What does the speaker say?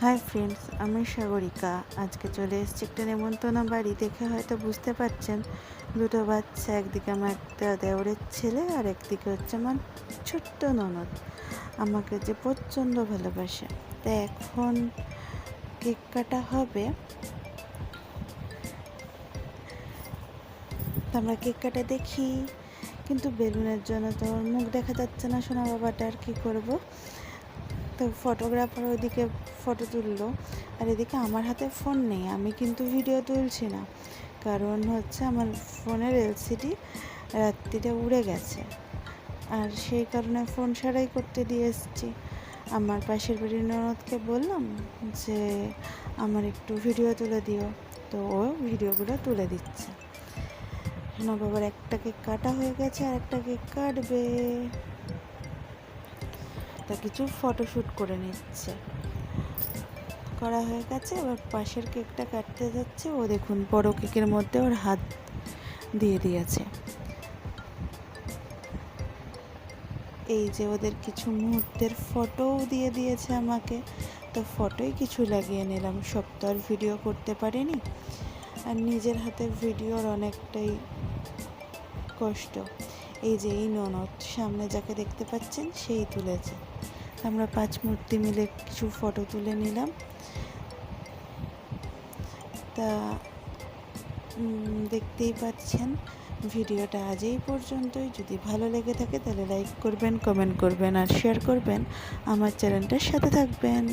Hi friends আমি সাগরিকা। আজকে চলে এসেছি একটা নেমন্তন্ন বাড়ি। দেখে হয়তো বুঝতে পারছেন, দুটো বাচ্চা, একদিকে আমার একটা দেওরের ছেলে আর একদিকে হচ্ছে আমার ছোট্ট ননদ। আমাকে যে প্রচণ্ড ভালোবাসে। তা এখন কেক কাটা হবে। আমরা কেক কাটা দেখি। কিন্তু বেলুনের জন্য তো মুখ দেখা যাচ্ছে না সোনা বাবাটা আর কী করব? তো ফটোগ্রাফার ওইদিকে ফটো তুললো। আর এদিকে আমার হাতে ফোন নেই, আমি কিন্তু ভিডিও তুলছি না। কারণ হচ্ছে আমার ফোনের এলসিডি রাত্রিতে উড়ে গেছে। আর সেই কারণে ফোন সারাই করতে দিয়ে এসেছি। আমার পাশের বাড়ির ননদকে বললাম যে, আমার একটু ভিডিও তুলে দিও। তো ও ভিডিওগুলো তুলে দিচ্ছে। সোনা বাবার একটা কেক কাটা হয়ে গেছে আর একটা কেক কাটবে। তা কিছু ফটোশ্যুট করে নিচ্ছে। করা হয়ে গেছে, এবার পাশের কেকটা কাটতে যাচ্ছে। ও দেখুন, বড় কেকের মধ্যে ওর হাত দিয়ে দিয়েছে। এই যে ওদের কিছু মুহূর্তের ফটোও দিয়ে দিয়েছে আমাকে। তো ফটোই কিছু লাগিয়ে নিলাম। সব তো আর ভিডিও করতে পারিনি। আর নিজের হাতে ভিডিওর অনেকটাই কষ্ট। এই যে এই ননদ, সামনে যাকে দেখতে পাচ্ছেন সেই তুলেছে। আমরা পাঁচ মূর্তি মিলে কিছু ফটো তুলে নিলাম। তা দেখতেই পাচ্ছেন, ভিডিওটা আজ এই পর্যন্তই। যদি ভালো লেগে থাকে তাহলে লাইক করবেন কমেন্ট করবেন আর শেয়ার করবেন। আমার চ্যানেলটার সাথে থাকবেন।